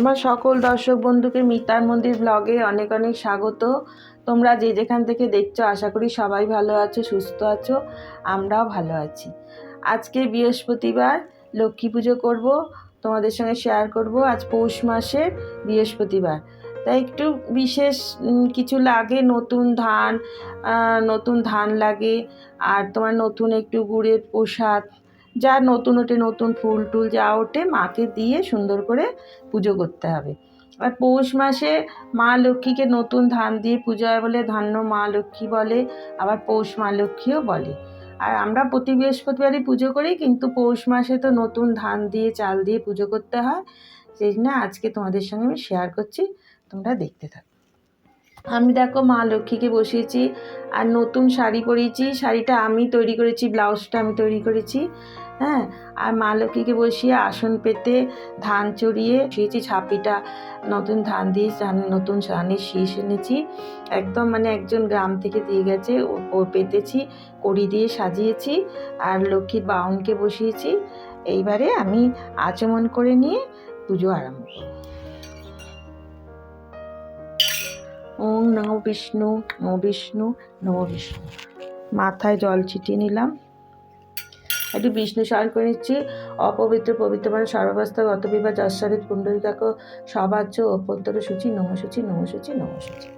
আমার সকল দর্শক বন্ধুকে মিতার মন্দির ব্লগে অনেক অনেক স্বাগত। তোমরা যে যেখান থেকে দেখছ, আশা করি সবাই ভালো আছো, সুস্থ আছো, আমরাও ভালো আছি। আজকে বৃহস্পতিবার, লক্ষ্মী পুজো করব, তোমাদের সঙ্গে শেয়ার করব আজ পৌষ মাসের বৃহস্পতিবার। তাই একটু বিশেষ কিছু লাগে, নতুন ধান নতুন ধান লাগে, আর তোমার নতুন একটু গুড়ের প্রসাদ যা নতুন ওঠে, নতুন ফুল টুল যা ওঠে, মাকে দিয়ে সুন্দর করে পুজো করতে হবে। আর পৌষ মাসে মা লক্ষ্মীকে নতুন ধান দিয়ে পুজো হয় বলে ধান্য মা লক্ষ্মী বলে, আবার পৌষ মা লক্ষ্মীও বলে। আর আমরা প্রতি বৃহস্পতিবারই পুজো করি, কিন্তু পৌষ মাসে তো নতুন ধান দিয়ে, চাল দিয়ে পুজো করতে হয়। সেই জন্য আজকে তোমাদের সঙ্গে আমি শেয়ার করছি, তোমরা দেখতে থাকো। আমি দেখো মা লক্ষ্মীকে বসিয়েছি, আর নতুন শাড়ি পরিয়েছি, শাড়িটা আমি তৈরি করেছি, ব্লাউজটা আমি তৈরি করেছি। হ্যাঁ? আর মা লক্ষ্মীকে বসিয়ে আসন পেতে ধান চড়িয়ে শুয়েছি ছাপিটা। নতুন ধান দিয়ে নতুন ধানের শীষ এনেছি। একদম মানে একজন গ্রাম থেকে দিয়ে গেছে, ও- ও পেতেছি, কড়ি দিয়ে সাজিয়েছি আর লক্ষ্মীর বাউনকে বসিয়েছি। এইবারে আমি আচমন করে নিয়ে পুজো আরম্ভ করব ওম নমো বিষ্ণু নমো বিষ্ণু নমো বিষ্ণু। মাথায় জল ছিটিয়ে নিলাম। একটু বিষ্ণু স্মরণ করে নিচ্ছি অপবিত্র পবিত্রমান সর্বাবস্থা গত বিবাহ যশ্বরিত কুণ্ডলিকাক সবাজ্য অভ্যন্তর সূচি, নমসূচি নমসূচি নমসূচি।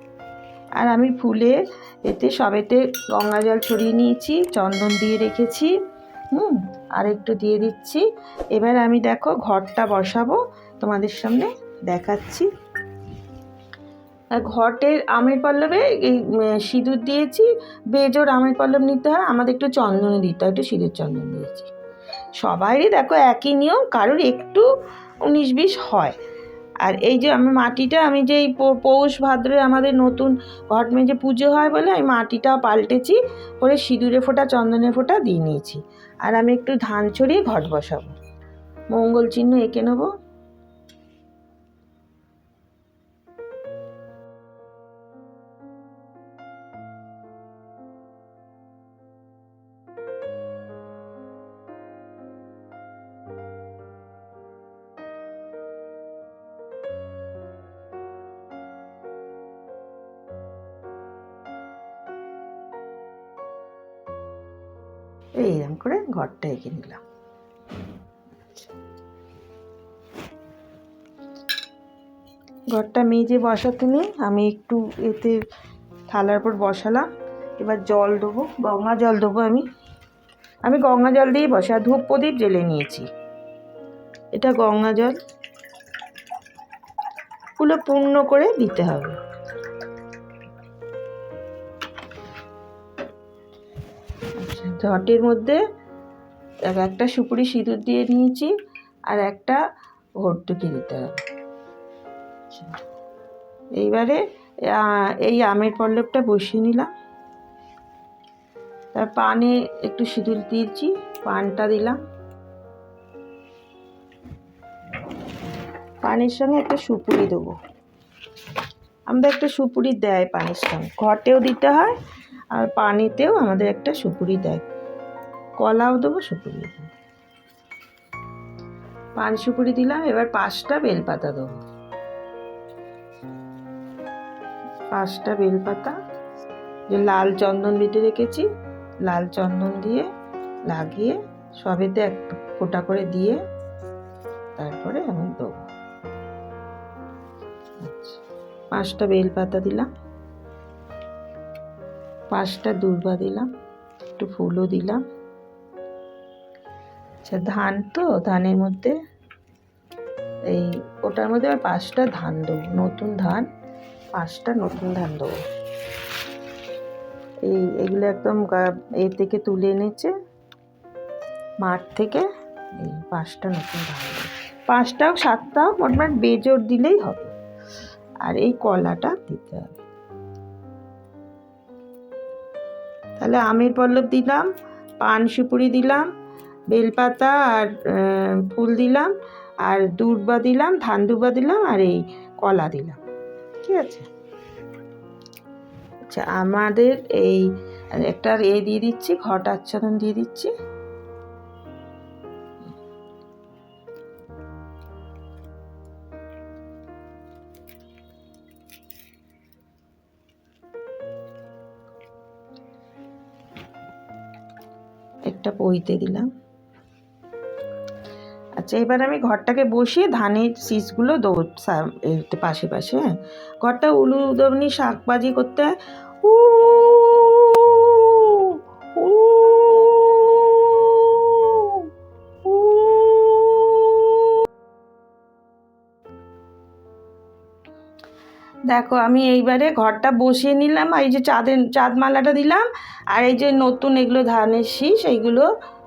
আর আমি ফুলে এতে সবেতে গঙ্গা জল ছড়িয়ে নিয়েছি, চন্দন দিয়ে রেখেছি, হুম, আর একটু দিয়ে দিচ্ছি। এবার আমি দেখো ঘরটা বসাবো, তোমাদের সামনে দেখাচ্ছি। ঘটের আমের পল্লবে এই সিঁদুর দিয়েছি। বেজোর আমের পল্লব নিতে হয়, আমাদের একটু চন্দনে দিতে হয়, একটু সিঁদুর চন্দন দিয়েছি। সবারই দেখো একই নিয়ম, কারোর একটু উনিশ বিশ হয়। আর এই যে আমি মাটিটা, আমি যে এই পৌষ ভাদ্রে আমাদের নতুন ঘট মেজে পুজো হয় বলে, আমি মাটিটা পাল্টেছি, করে সিঁদুরে ফোঁটা, চন্দনে ফোঁটা দিয়ে নিয়েছি। আর আমি একটু ধান ছড়িয়ে ঘট বসাবো। মঙ্গল চিহ্ন এঁকে নেব। এঁকে ঘরটা মেজে বসাতে নেই, আমি একটু এতে থালার উপর বসালাম। এবার জল দেবো, গঙ্গা জল দেবো আমি। আমি গঙ্গা জল দিয়েই বসে ধূপ প্রদীপ জেলে নিয়েছি। এটা গঙ্গা জল। পুরো পূর্ণ করে দিতে হবে। আচ্ছা ঘটের মধ্যে একটা সুপুরি সিঁদুর দিয়ে নিয়েছি আর একটা ভর্তুকি দিতে হবে। এইবারে এই আমের পল্লবটা বসিয়ে নিলাম। তার পানে একটু সিঁদুর দিয়েছি, পানটা দিলাম। পানের সঙ্গে একটা সুপুরি দেবো। আমাদের একটা সুপুরি দেয় পানের সঙ্গে। ঘটেও দিতে হয় আর পানিতেও আমাদের একটা সুপুরি দেয়। কলাও দেবো সুপুরি দেবো। পান সুপুরি দিলাম এবার পাঁচটা বেলপাতা দেবো। পাঁচটা বেলপাতা যে লাল চন্দন বেটে রেখেছি লাল চন্দন দিয়ে লাগিয়ে সবেতে এক ফোঁটা করে দিয়ে তারপরে আমি দেবো। আচ্ছা, পাঁচটা বেলপাতা দিলাম। পাঁচটা দূর্বা দিলাম একটু ফুলও দিলাম। আচ্ছা ধান তো, ধানের মধ্যে এই ওটার মধ্যে আর পাঁচটা ধান দেবো, নতুন ধান, পাঁচটা নতুন ধান দেবো। এই এগুলো একদম এ থেকে তুলে এনেছে, মাঠ থেকে এই পাঁচটা নতুন ধান দেবো। পাঁচটাও, সাতটাও মোটমাট বেজোর দিলেই হবে। আর এই কলাটা দিতে হবে। তাহলে আমের পল্লব দিলাম, পান সুপুরি দিলাম বেলপাতা আর ফুল দিলাম, আর দুর্বা দিলাম ধান দুর্বা দিলাম, আর এই কলা দিলাম। ঠিক আছে? আচ্ছা আমাদের এই, একটা এ দিয়ে দিচ্ছি, ঘট আচ্ছাদন দিয়ে দিচ্ছি। একটা পইতে দিলাম। আচ্ছা এবার আমি ঘরটাকে বসিয়ে ধানের শীষগুলো এতে পাশে পাশে হ্যাঁ? ঘরটা উলুদমনি শাকবাজি করতে উ দেখো আমি এইবারে ঘরটা বসিয়ে নিলাম এই যে চাঁদের চাঁদ মালাটা দিলাম আর এই যে নতুন এগুলো ধানের শীষ এইগুলো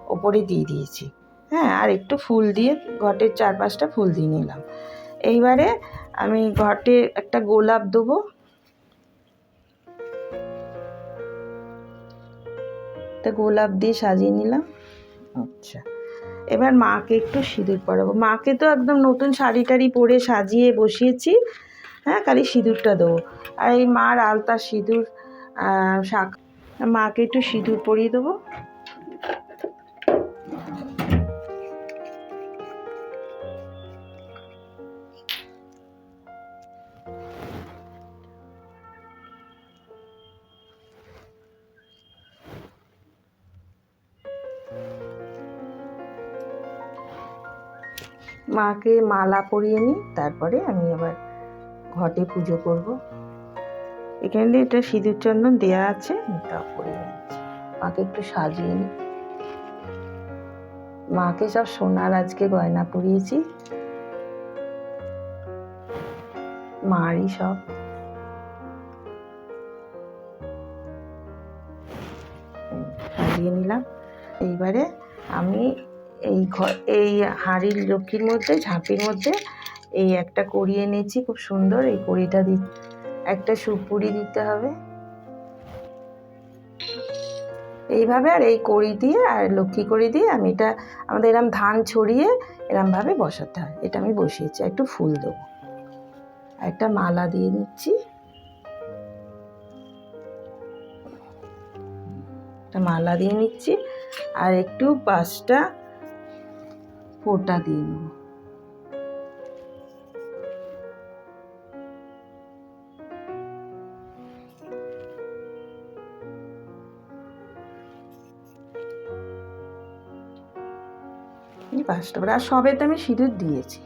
ওপরে দিয়ে দিয়েছি হ্যাঁ আর একটু ফুল দিয়ে ঘটের চারপাশটা ফুল দিয়ে নিলাম। এইবারে আমি ঘটে একটা গোলাপ দেবো। একটা গোলাপ দিয়ে সাজিয়ে নিলাম। আচ্ছা এবার মাকে একটু সিঁদুর পরাবো। মাকে তো একদম নতুন শাড়ি টাড়ি পরে সাজিয়ে বসিয়েছি। হ্যাঁ খালি সিঁদুরটা দেবো। আর এই মার আলতা সিঁদুর শাক মাকে একটু সিঁদুর পরিয়ে দেবো। মাকে মালা পরিয়ে নিই, তারপরে আমি আবার ঘটে পুজো করব। এখানে এটা সিঁদুর চন্দন দেওয়া আছে তা পরিয়ে নিচ্ছি। মাকে একটু সাজিয়ে নিই। মাকে সব সোনার আজকে গয়না পরিয়েছি। মারই সব। সাজিয়ে নিলাম। এইবারে আমি এই এই হাঁড়ির লক্ষ্মীর মধ্যে, ঝাঁপির মধ্যে এই একটা কড়ি এনেছি, খুব সুন্দর। এই কড়িটা দি, একটা সুপুরি দিতে হবে। এইভাবে আর এই কড়ি দিয়ে আর লক্ষ্মী কড়ি দিয়ে আমি এটা, আমাদের এরম ধান ছড়িয়ে এরমভাবে বসাতে হয়। এটা আমি বসিয়েছি একটু ফুল দেবো। একটা মালা দিয়ে নিচ্ছি একটা মালা দিয়ে নিচ্ছি। আর একটু পাঁচটা ফোঁটা দিয়ে নেব। পাঁচটা আর সবেতে আমি সিঁদুর দিয়েছি।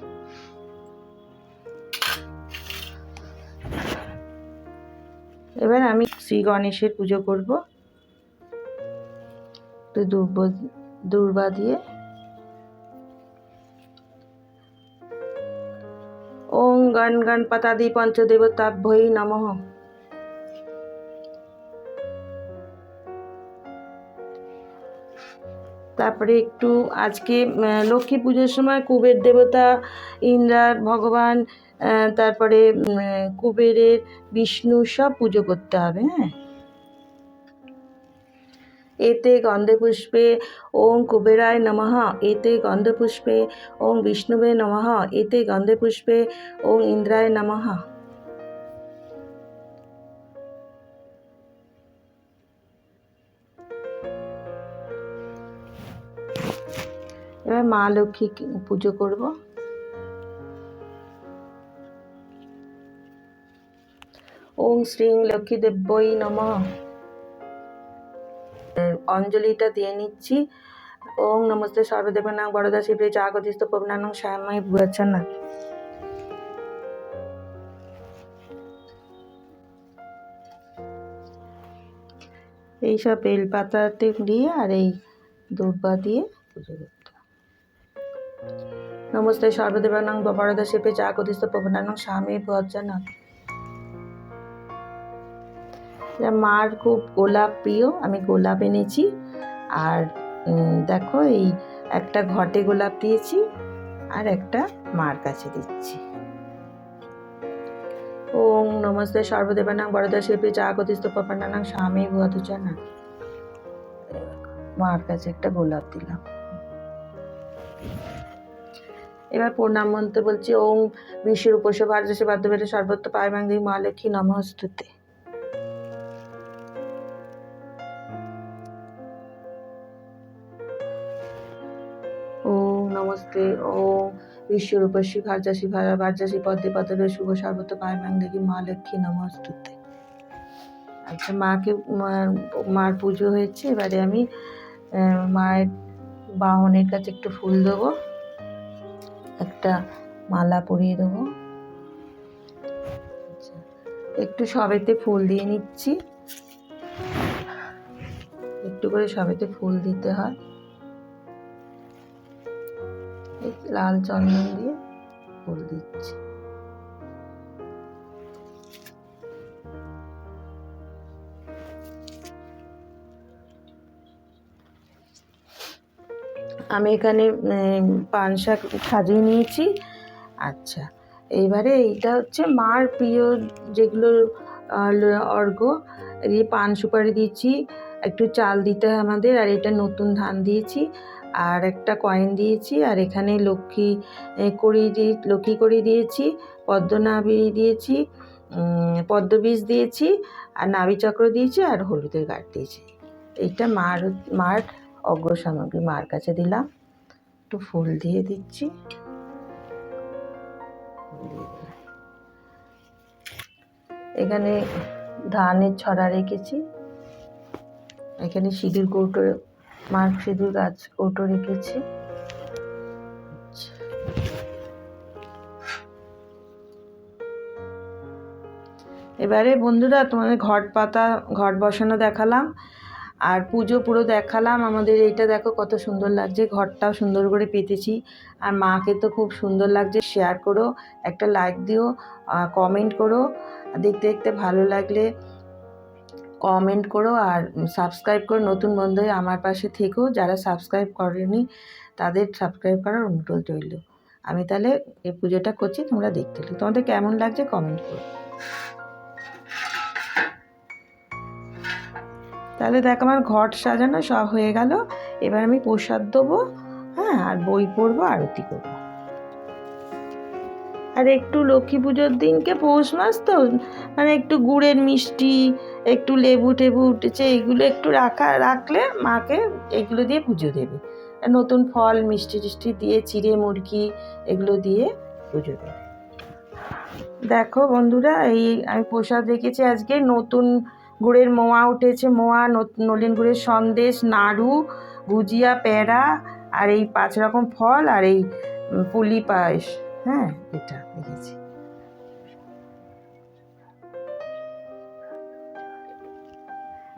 এবার আমি শ্রী গণেশের পুজো করব। দুর্ব দুর্বা দিয়ে গণ গণপতাদি পঞ্চদেবতাভ্যই নমঃ। তারপরে একটু আজকে লক্ষ্মী পুজোর সময় কুবের দেবতা ইন্দ্রার ভগবান তারপরে কুবেরের বিষ্ণু সব পুজো করতে হবে হ্যাঁ? এতে গন্ধে পুষ্পে ওং কুবেরায় নমঃ, এতে গন্ধে পুষ্পে ওং বিষ্ণুবে নমঃ, এতে গন্ধে পুষ্পে ওং ইন্দ্রায় নমঃ। এবার মা লক্ষ্মী পুজো করব? ওং শ্রীং লক্ষ্মী দেব্যই নমঃ। অঞ্জলিটা দিয়ে নিচ্ছি। ওং নমস্তে সর্বদেবানাং বরদা শিবে জাগতিস্থ পবনানং শ্যামাই ভুয়াচ্ছনা এইসব বেলপাতাতে দিয়ে আর এই দুর্বা দিয়ে পুজো করতে। নমস্তে সর্বদেবানাং বরদা শিবে জাগতিস্থ পবনানং স্বামী ভুয়াচ্ছনা মার খুব গোলাপ প্রিয়, আমি গোলাপ এনেছি। আর দেখো এই একটা ঘটে গোলাপ দিয়েছি আর একটা মার কাছে দিচ্ছি। ওং নমস্তে সর্বদেবানাং বরদা শিল্পী চা জাগতিস্থ পপানানাং স্বামী ভুয়াতুচানা মার কাছে একটা গোলাপ দিলাম। এবার প্রণাম মন্ত্র বলছি ওং বিশ্বের উপসে ভারদেশে বাদ্যবেটে সর্বত্র পায়মাং দেবী মা লক্ষ্মী নমস্তুতে। ওম নমস্তে ওম বিশ্বরূপসী ভার্যাসী ভারা ভার্যাসী পদ্মে পদ্মে শুভ সর্বত পায়মাং দেখি মা লক্ষ্মী নমস্তুতে। আচ্ছা মাকে মার মার পুজো হয়েছে এবারে আমি মায়ের বাহনের কাছে একটু ফুল দেবো একটা মালা পরিয়ে দেবো। আচ্ছা, একটু সবেতে ফুল দিয়ে নিচ্ছি। একটু করে সবেতে ফুল দিতে হয়। লাল চন্দন দিয়ে ফুল দিচ্ছি। আমি এখানে পান শাক সাজিয়ে নিয়েছি। আচ্ছা এইবারে এইটা হচ্ছে মার প্রিয় যেগুলো ল- দিয়ে পান সুপারি দিয়েছি একটু চাল দিতে হয় আমাদের, আর এটা নতুন ধান দিয়েছি। আর একটা কয়েন দিয়েছি, আর এখানে লক্ষ্মী কড়ি দিয়ে, লক্ষ্মী কড়ি দিয়েছি, পদ্মনাভি দিয়েছি পদ্মবীজ দিয়েছি, আর নাভি চক্র দিয়েছি, আর হলুদের গাঁট দিয়েছি। এইটা মার মার অগ্র সামগ্রী মার কাছে দিলাম। একটু ফুল দিয়ে দিচ্ছি। এখানে ধানের ছড়া রেখেছি। এখানে সিঁদুর কৌটো মার সিঁদুর গাছ কৌটো রেখেছি। এবারে বন্ধুরা, তোমাদের ঘট পাতা, ঘট বসানো দেখালাম, আর পুজো পুরো দেখালাম। আমাদের এইটা দেখো কত সুন্দর লাগছে, ঘরটাও সুন্দর করে পেতেছি। আর মাকে তো খুব সুন্দর লাগছে শেয়ার করো, একটা লাইক দিও কমেন্ট করো। দেখতে দেখতে ভালো লাগলে কমেন্ট করো আর সাবস্ক্রাইব করো। নতুন বন্ধু আমার পাশে থেকো। যারা সাবস্ক্রাইব করেনি, তাদের সাবস্ক্রাইব করার অনুরোধ রইল। আমি তাহলে এই পুজোটা করছি, তোমরা দেখতে। তোমাদের কেমন লাগছে কমেন্ট করো। তাহলে দেখ আমার ঘট সাজানো সব হয়ে গেল। এবার আমি প্রসাদ দেবো হ্যাঁ আর বই পড়ব, আরতি করব। আর একটু লক্ষ্মী পুজোর দিনকে পৌষ মাস তো মানে একটু গুড়ের মিষ্টি একটু লেবু টেবু উঠেছে এগুলো একটু রাখা, রাখলে মাকে এগুলো দিয়ে পুজো দেবে। নতুন ফল, মিষ্টি টিষ্টি দিয়ে চিড়ে মুরগি এগুলো দিয়ে পুজো দেবে। দেখো বন্ধুরা, এই আমি প্রসাদ রেখেছি আজকে, নতুন গুড়ের মোয়া উঠেছে, মোয়া নলেন গুড়ের সন্দেশ, নাড়ু গুজিয়া প্যাড়া আর এই পাঁচ রকম ফল আর এই পুলি পায়েস হ্যাঁ এটা রেখেছি।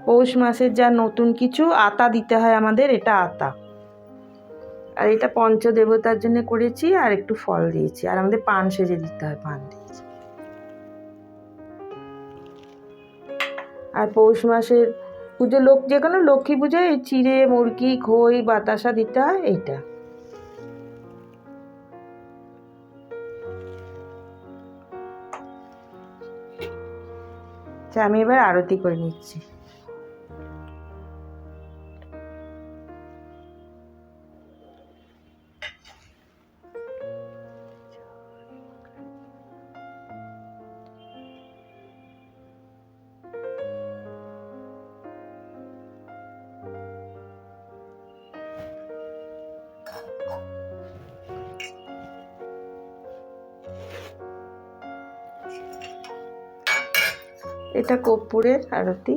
পৌষ মাসের যা নতুন কিছু আতা দিতে হয় আমাদের, এটা আতা। আর এটা পঞ্চদেবতার জন্য করেছি আর একটু ফল দিয়েছি। আর আমাদের পান সেজে দিতে হয়, পান দিয়েছি। আর পৌষ মাসের পুজো লোক, যে কোনো লক্ষ্মী পুজোয় এই চিড়ে, মুরগি, খই, বাতাসা দিতে হয়, এইটা। আচ্ছা আমি এবার আরতি করে নিচ্ছি। এটা কর্পূরের আরতি।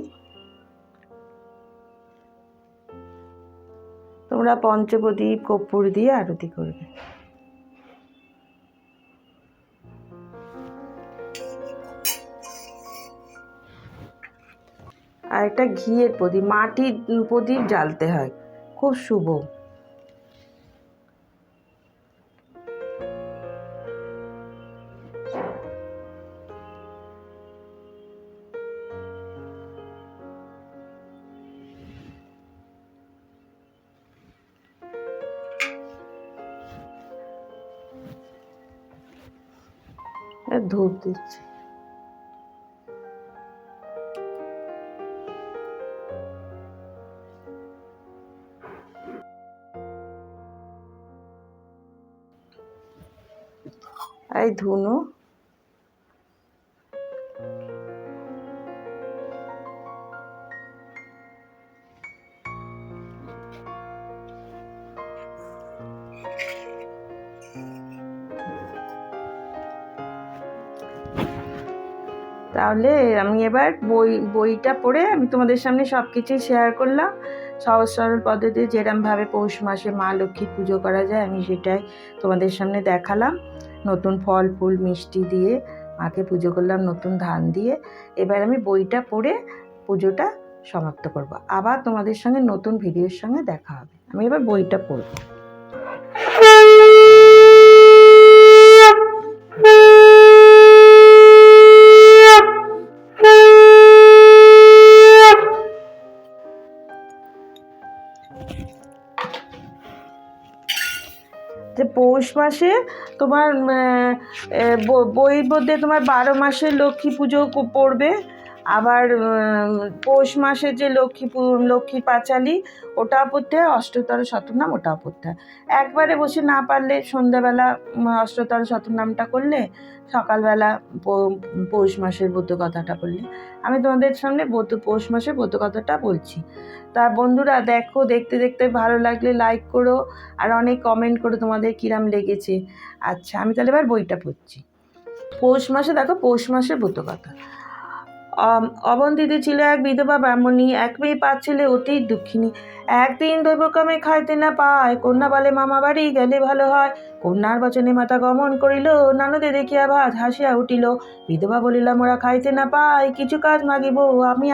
তোমরা পঞ্চপ্রদীপ কর্পূর দিয়ে আরতি করবে। আর একটা ঘিয়ের প্রদীপ, মাটির প্রদীপ জ্বালতে হয়। খুব শুভ। আর ধূপ দিচ্ছি। এই ধুনো। তাহলে আমি এবার বই, বইটা পড়ে আমি তোমাদের সামনে সব কিছুই শেয়ার করলাম। সহজ সরল পদ্ধতি যেরমভাবে পৌষ মাসে মা লক্ষ্মীর পুজো করা যায়, আমি সেটাই তোমাদের সামনে দেখালাম। নতুন ফল, ফুল, মিষ্টি দিয়ে মাকে পুজো করলাম, নতুন ধান দিয়ে। এবার আমি বইটা পড়ে পুজোটা সমাপ্ত করব। আবার তোমাদের সঙ্গে নতুন ভিডিওর সঙ্গে দেখা হবে। আমি এবার বইটা পড়ব। পৌষ মাসে তোমার বইয়ের মধ্যে তোমার বারো মাসে লক্ষ্মী পুজো পড়বে। আবার পৌষ মাসে যে লক্ষ্মী লক্ষ্মী পাঁচালি, ওটা পড়তে হয় অষ্টতর শতনাম ওটাও পড়তে হয় একবারে বসে না পারলে সন্ধ্যাবেলা অষ্টতর শতনামটা করলে, সকালবেলা পৌষ মাসের ব্রত কথাটা বললে। আমি তোমাদের সামনে ব্রত পৌষ মাসের ব্রত কথাটা বলছি। তা বন্ধুরা, দেখো, দেখতে দেখতে ভালো লাগলে লাইক করো, আর অনেক কমেন্ট করো তোমাদের কিরাম লেগেছে। আচ্ছা আমি তাহলে এবার বইটা পড়ছি। পৌষ মাসে দেখো, পৌষ মাসের ব্রত কথা। অবন্তিতে ছিল এক বিধবা ব্রাহ্মণী, এক মেয়ে পাচ্ছিলে অতি দুঃখিনী। একদিন দৈবক্রমে খাইতে না পায়, কন্যা বলে, মামা বাড়ি গেলে ভালো হয়। কন্যার বচনে মাতা গমন করিল ননদে দেখিয়া ভাত হাসিয়া উঠিল। বিধবা বলিল, মোরা খাইতে না পাই, কিছু কাজ মাগিব, আমি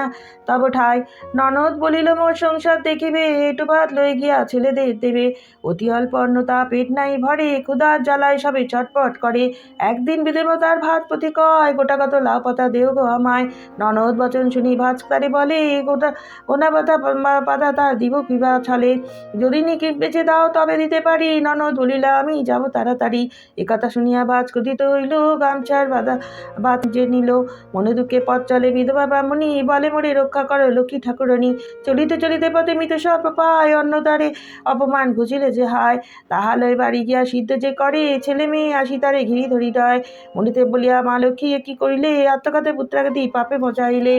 তব ঠাই। ননদ বলিল, মোর সংসার দেখিবে, একটু ভাত লয়ে গিয়া ছেলেদের দেবে। অতি অল্প অন্নতা পেট নাই ভরে ক্ষুধার জ্বালায় সবে চটপট করে। একদিন বিধবা তার ভাত প্রতি কয়, গোটা কত লাউ পাতা দেও গো আমায়। ননদ বচন শুনি ভাত তারে বলে গোটা, গোনা পাতা পাতা তার দিব কিবা ছলে। যদি নিকি বেঁচে দাও তবে দিতে পারি। ননদ বলিলা, আমি যাব তাড়াতাড়ি। একথা শুনিয়া ভাজ ক্রোধিত হইল, গামছার বাধা বাদ যে নিল। মনে দুঃখে পথ চলে বিধবা ব্রাহ্মণী। বলে, মোরে রক্ষা করো লক্ষ্মী ঠাকুরানী। চলিতে চলিতে পথে মৃত সব পায়। অন্য দ্বারে অপমান ঘুচিলে যে হায়, তাহালে বাড়ি গিয়া সিদ্ধ যে করে। ছেলে মেয়ে আসি তারে ঘিরি ধরি দেয় মনিতে বলিয়া, মা লক্ষ্মী কি করিলে? আত্মঘাতে পুত্রাঘাতী পাপে বজাইলে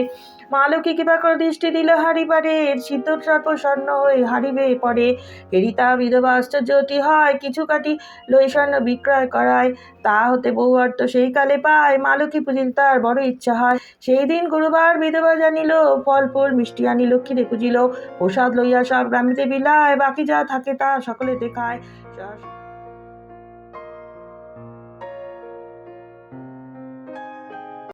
মা লক্ষ্মী কিবা করে দৃষ্টি দিল হারি পারে সিদ্ধ সর্প স্বর্ণ হয়ে হারিবে পরে। হেরিতা বিধবা আশ্চর্যটি হয়, কিছু কাটি লই স্বর্ণ বিক্রয় করায়। তা হতে বহু অর্থ সেই কালে পায় মা লক্ষ্মী পুজিল তার বড় ইচ্ছা হয়। সেই দিন গুরুবার বিধবা জানিল, ফল ফুল মিষ্টি আনি লক্ষ্মীরে পুজিল। প্রসাদ লইয়া সব গ্রামীতে বিলায়, বাকি যা থাকে তা সকলে দেখায়।